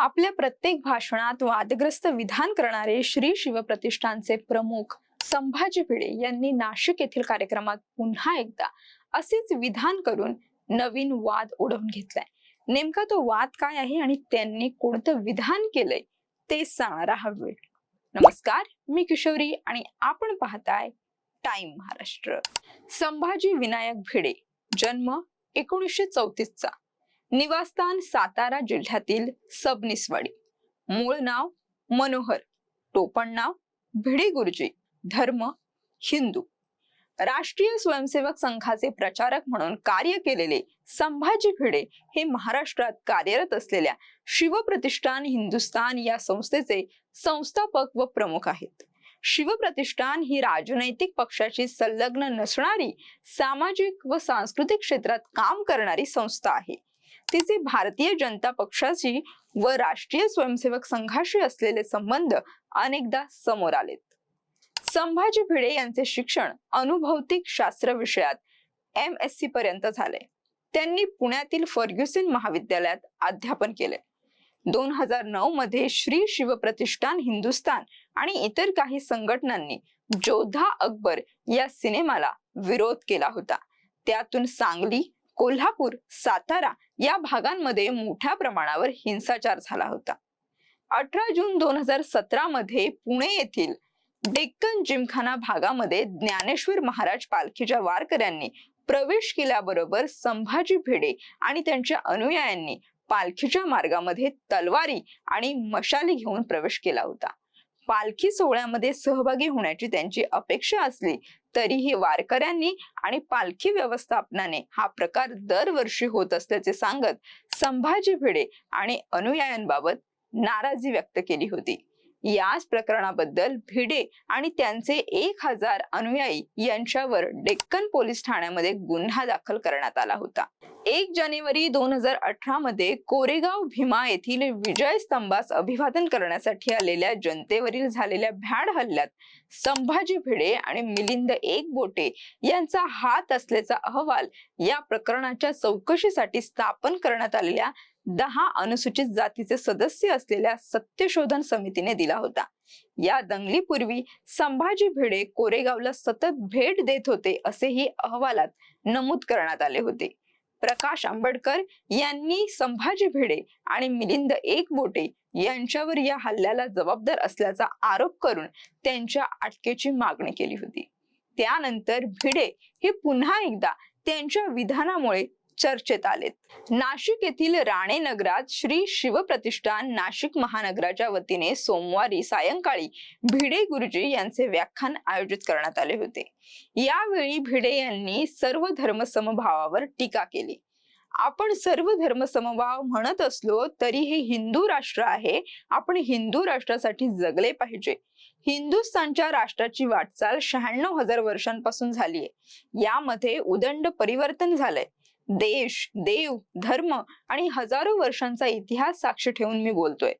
आपल्या प्रत्येक भाषणात वादग्रस्त विधान करणारे श्री शिवप्रतिष्ठानचे प्रमुख संभाजी भिडे यांनी नाशिक येथील कार्यक्रमात पुन्हा एकदा असेच विधान करून नवीन वाद ओढवून घेतलाय. नेमका तो वाद काय आहे आणि त्यांनी कोणतं विधान केलंय ते सांगणारा हा वेळ. नमस्कार मी किशोरी आणि आपण पाहताय टाइम महाराष्ट्र. संभाजी विनायक भिडे जन्म एकोणीसशे चौतीसचा. निवासस्थान सातारा जिल्ह्यातील सबनिसवाडी. मूळ नाव मनोहर टोपण नाव भिडे गुरुजी धर्म हिंदू. राष्ट्रीय स्वयंसेवक संघाचे प्रचारक म्हणून कार्य केलेले संभाजी भिडे हे महाराष्ट्रात कार्यरत असलेल्या शिवप्रतिष्ठान हिंदुस्थान या संस्थेचे संस्थापक व प्रमुख आहेत. शिवप्रतिष्ठान ही राजनैतिक पक्षाची संलग्न नसणारी सामाजिक व सांस्कृतिक क्षेत्रात काम करणारी संस्था आहे. तिचे भारतीय जनता पक्षाशी व राष्ट्रीय स्वयंसेवक संघाशी असलेले संबंध अनेकदा समोर आलेत. संभाजी भिडे यांचे शिक्षण अनुभौतिक शास्त्र विषयात एम एस सी पर्यंत झाले. त्यांनी पुण्यातील फर्ग्युसन महाविद्यालयात अध्यापन केले. दोन हजार नऊ मध्ये श्री शिवप्रतिष्ठान हिंदुस्थान आणि इतर काही संघटनांनी जोधा अकबर या सिनेमाला विरोध केला होता. त्यातून सांगली कोल्हापूर सातारा या भागांमध्ये मोठ्या प्रमाणावर हिंसाचार झाला होता. अठरा जून दोन हजार सतरा मध्ये पुणे येथील डेक्कन जिमखाना भागामध्ये ज्ञानेश्वर महाराज पालखीच्या वारकऱ्यांनी प्रवेश केल्याबरोबर संभाजी भिडे आणि त्यांच्या अनुयायांनी पालखीच्या मार्गामध्ये तलवारी आणि मशाली घेऊन प्रवेश केला होता. पालखी सोहळ्यामध्ये सहभागी होण्याची त्यांची अपेक्षा असली तरीही वारकऱ्यांनी आणि पालखी व्यवस्थापनाने हा प्रकार दरवर्षी होत असल्याचे सांगत संभाजी भिडे आणि अनुयायांबाबत नाराजी व्यक्त केली होती. याच प्रकरणाबद्दल भिडे आणि त्यांचे एक हजार अनुयायी यांच्यावर डेक्कन पोलीस ठाण्यामध्ये गुन्हा दाखल करण्यात आला होता. एक जानेवारी दोन हजार अठरा मध्ये कोरेगाव भीमा येथील विजय स्तंभास अभिवादन करण्यासाठी आलेल्या जनतेवरील झालेल्या भ्याड हल्ल्यात संभाजी भिडे आणि मिलिंद एकबोटे यांचा हात असल्याचा अहवाल या प्रकरणाच्या चौकशीसाठी स्थापन करण्यात आलेल्या दहा अनुसूचित जातीचे सदस्य असलेल्या सत्यशोधन समितीने दिला होता. या दंगलीपूर्वी संभाजी भिडे कोरेगावला सतत भेट देत होते असेही अहवालात नमूद करण्यात आले होते. प्रकाश आंबेडकर यांनी संभाजी भिडे आणि मिलिंद एकबोटे यांच्यावर या हल्ल्याला जबाबदार असल्याचा आरोप करून त्यांच्या अटकेची मागणी केली होती. त्यानंतर भिडे हे पुन्हा एकदा त्यांच्या विधानामुळे चर्चेत आलेत. नाशिक येथील राणे नगरात श्री शिवप्रतिष्ठान नाशिक महानगराच्या वतीने सोमवारी सायंकाळी भिडे गुरुजी यांचे व्याख्यान आयोजित करण्यात आले होते. यावेळी भिडे यांनी सर्व धर्म समभावावर टीका केली. आपण सर्व धर्म समभाव म्हणत असलो तरी हे हिंदू राष्ट्र आहे. आपण हिंदू राष्ट्रासाठी जगले पाहिजे. हिंदुस्थानच्या राष्ट्राची वाटचाल शहाण्णव हजार वर्षांपासून झालीय. यामध्ये उदंड परिवर्तन झालंय. देश देव धर्म आणि हजारो वर्षांचा इतिहास साक्ष ठेवून मी बोलतोय.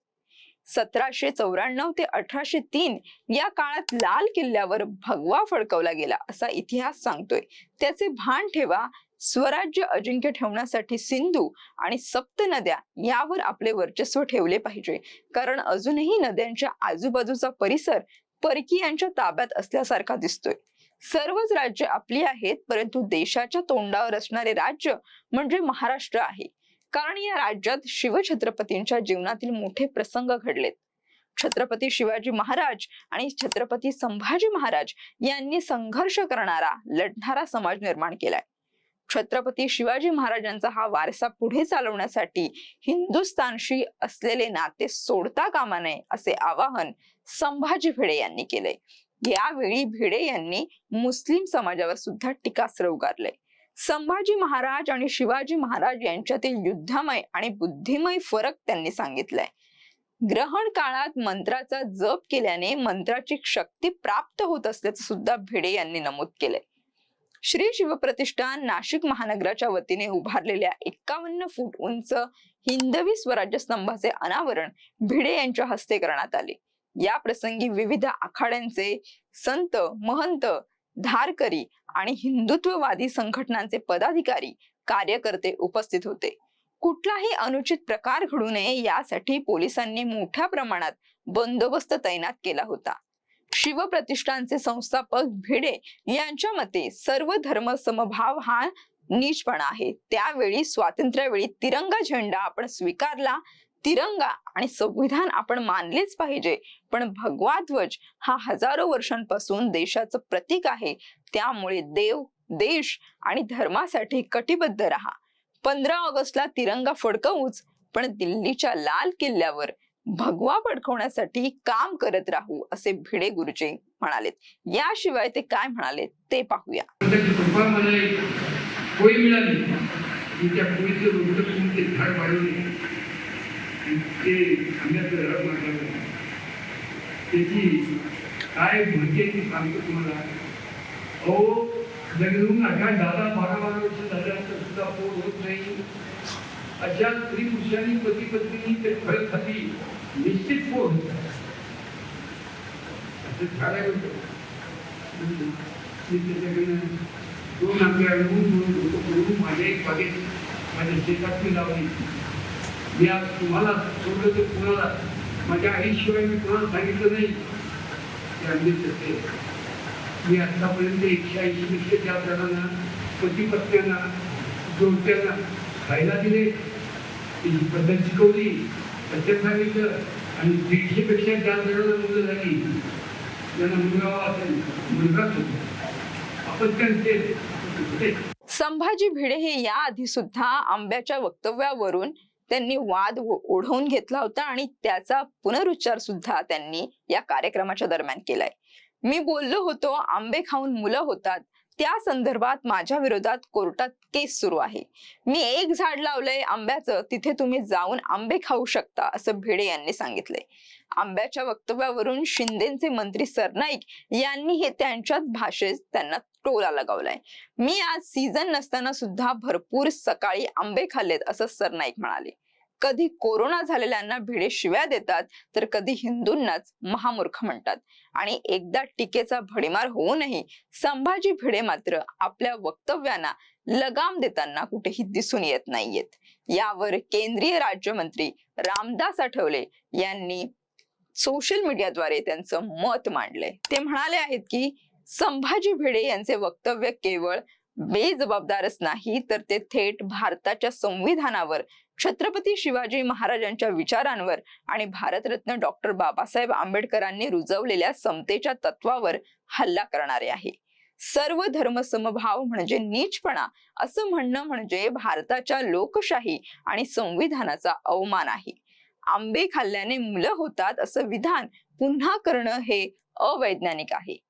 सतराशे चौऱ्याण्णव ते अठराशे तीन या काळात लाल किल्ल्यावर भगवा फडकवला गेला असा इतिहास सांगतोय. त्याचे भान ठेवा स्वराज्य अजिंक्य ठेवण्यासाठी सिंधू आणि सप्त नद्या यावर आपले वर्चस्व ठेवले पाहिजे. कारण अजूनही नद्यांच्या आजूबाजूचा परिसर परकीयांच्या ताब्यात असल्यासारखा दिसतोय. सर्वच राज्य आपली आहेत परंतु देशाच्या तोंडावर असणारे राज्य म्हणजे महाराष्ट्र आहे. कारण या राज्यात शिवछत्रपतींच्या जीवनातील मोठे प्रसंग घडलेत. छत्रपती शिवाजी महाराज आणि छत्रपती संभाजी महाराज यांनी संघर्ष करणारा लढणारा समाज निर्माण केलाय. छत्रपती शिवाजी महाराजांचा हा वारसा पुढे चालवण्यासाठी हिंदुस्थानशी असलेले नाते सोडता कामा नये असे आवाहन संभाजी भिडे यांनी केले यावेळी भिडे यांनी मुस्लिम समाजावर सुद्धा टीकास्त्र उगारले संभाजी महाराज आणि शिवाजी महाराज यांच्यातील युद्धमय आणि बुद्धिमय फरक त्यांनी सांगितलाय. ग्रहण काळात मंत्राचा जप केल्याने मंत्राची शक्ती प्राप्त होत असल्याचं सुद्धा भिडे यांनी नमूद केले श्री शिवप्रतिष्ठान नाशिक महानगराच्या वतीने उभारलेल्या एक्कावन्न फूट उंच हिंदवी स्वराज्य स्तंभाचे अनावरण भिडे यांच्या हस्ते करण्यात आले. या प्रसंगी विविध आखाड्यांचे संत महंत धारकरी आणि हिंदुत्ववादी संघटनांचे पदाधिकारी कार्यकर्ते उपस्थित होते. कुठलाही अनुचित प्रकार घडू नये यासाठी पोलिसांनी मोठ्या प्रमाणात बंदोबस्त तैनात केला होता. शिवप्रतिष्ठानचे संस्थापक भिडे यांच्या मते सर्व धर्म समभाव हा नीचपणा आहे. त्यावेळी स्वातंत्र्यावेळी तिरंगा झेंडा आपण स्वीकारला तिरंगा आणि संविधान आपण मानलेच पाहिजे. पण भगवा ध्वज हा हजारो वर्षांपासून देशाचं प्रतीक आहे. त्यामुळे देव देश आणि धर्मासाठी कटिबद्ध राहा. पंधरा ऑगस्टला तिरंगा फडकवूच पण दिल्लीच्या लाल किल्ल्यावर भगवा फडकवण्यासाठी काम करत राहू असे भिडे गुरुजी म्हणालेत. याशिवाय ते काय म्हणाले ते पाहूया. कोई मिळाली. झाड ते आंब्याचं झाड मारलं त्याची काय म्हणते ती सांगतो तुम्हाला. अहो लग्न अठरा दादा बारा बारा वर्ष झाल्यानंतर सुद्धा पोट होत नाही. अशा स्त्री पुरुषांनी पती पत्नी ते फळ खाती. निश्चित पोट होत असं झाडाय मी त्याच्याकडे दोन आंबे अडवून दोन लोक माझ्या एक बागेत माझ्या शेतात मी लावली. मी आज तुम्हाला सोडलं ते कुणाला माझ्या आईशिवाय मी कुणाला सांगितलं नाही. ते आंबे तसे मी आतापर्यंत एकशे ऐंशी पेक्षा जास्त जणांना पती पत्न्यांना जोडत्यांना खायला दिले. त्याची पद्धत शिकवली. सत्य सांगितलं. आणि दीडशेपेक्षा पेक्षा जणांना मुलं झाली त्यांना मुलगा असेल मुलगाच होतो आपण त्यांचे संभाजी भिडे हे याआधी सुद्धा आंब्याच्या वक्तव्यावरून त्यांनी वाद ओढवून घेतला होता आणि त्याचा पुनरुच्चार सुद्धा त्यांनी या कार्यक्रमाच्या दरम्यान केलाय. मी बोललो होतो आंबे खाऊन मुलं होतात. त्या संदर्भात माझ्या विरोधात कोर्टात केस सुरू आहे. मी एक झाड लावलंय आंब्याचं तिथे तुम्ही जाऊन आंबे खाऊ शकता असं भिडे यांनी सांगितलंय. आंब्याच्या वक्तव्यावरून शिंदेचे मंत्री सरनाईक यांनी हे त्यांच्याच भाषेत त्यांना टोला लगावलाय. मी आज सीझन नसताना सुद्धा भरपूर सकाळी आंबे खाल्लेत असं सरनाईक म्हणाले. कधी कोरोना झालेल्यांना भिडे शिव्या देतात तर कधी हिंदूंनाच महामूर्ख म्हणतात. आणि एकदा टीकेचा भडीमार होऊनही संभाजी भिडे मात्र आपल्या वक्तव्यांना लगाम देताना कुठेही दिसून येत नाहीयेत. यावर केंद्रीय राज्यमंत्री रामदास आठवले यांनी सोशल मीडियाद्वारे त्यांचं मत मांडलंय. ते म्हणाले आहेत की संभाजी भिडे यांचे वक्तव्य केवळ बेजबाबदारच नाही तर ते थेट भारताच्या संविधानावर छत्रपती शिवाजी महाराजांच्या विचारांवर आणि भारतरत्न डॉक्टर बाबासाहेब आंबेडकरांनी रुजवलेल्या समतेच्या तत्वावर हल्ला करणारे आहे. सर्व धर्म समभाव म्हणजे नीचपणा असं म्हणणं म्हणजे भारताच्या लोकशाही आणि संविधानाचा अवमान आहे. आंबे खाल्ल्याने मुलं होतात असं विधान पुन्हा करणं हे अवैज्ञानिक आहे.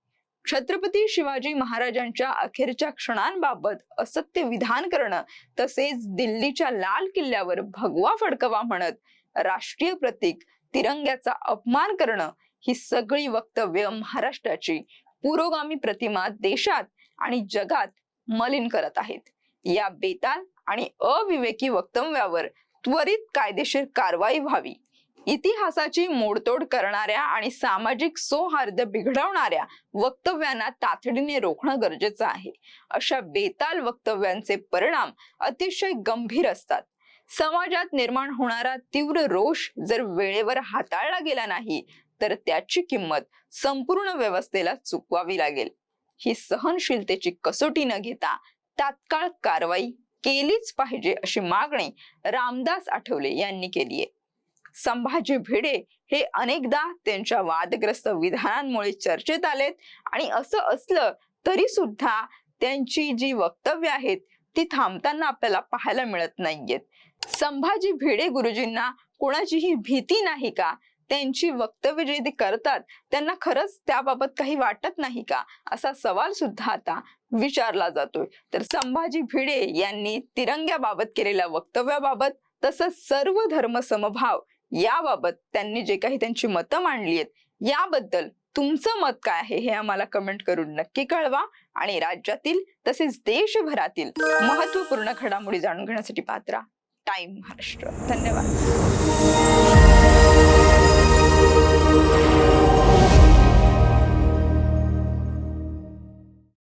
छत्रपती शिवाजी महाराजांच्या अखेरच्या क्षणांबाबत असत्य विधान करणं तसेच दिल्लीच्या लाल किल्ल्यावर भगवा फडकवा म्हणत राष्ट्रीय प्रतीक तिरंग्याचा अपमान करणं ही सगळी वक्तव्य महाराष्ट्राची पुरोगामी प्रतिमा देशात आणि जगात मलिन करत आहेत. या बेताल आणि अविवेकी वक्तव्यावर त्वरित कायदेशीर कारवाई व्हावी. इतिहासाची मोडतोड करणाऱ्या आणि सामाजिक सौहार्द बिघडवणाऱ्या वक्तव्यांना तातडीने रोखणं गरजेचं आहे. अशा बेताल वक्तव्यांचे परिणाम अतिशय गंभीर असतात. समाजात निर्माण होणारा तीव्र रोष जर वेळेवर हाताळला गेला नाही तर त्याची किंमत संपूर्ण व्यवस्थेला चुकवावी लागेल. ही सहनशीलतेची कसोटी न घेता तात्काळ कारवाई केलीच पाहिजे अशी मागणी रामदास आठवले यांनी केली आहे संभाजी भिडे हे अनेकदा त्यांच्या वादग्रस्त विधानांमुळे चर्चेत आलेत. आणि असं असलं तरी सुद्धा त्यांची जी वक्तव्य आहेत ती थांबताना आपल्याला पाहायला मिळत नाहीयेत. संभाजी भिडे गुरुजींना कोणाचीही भीती नाही का? त्यांची वक्तव्य जे ते करतात त्यांना खरंच त्याबाबत काही वाटत नाही का? असा सवाल सुद्धा आता विचारला जातोय. तर संभाजी भिडे यांनी तिरंग्याबाबत केलेल्या वक्तव्याबाबत तसंच सर्व धर्म समभाव याबाबत त्यांनी जे काही त्यांची मतं मांडली आहेत याबद्दल तुमचं मत काय आहे हे आम्हाला कमेंट करून नक्की कळवा आणि राज्यातील तसेच देशभरातील महत्त्वपूर्ण घडामोडी जाणून घेण्यासाठी पात्रा टाइम महाराष्ट्र धन्यवाद.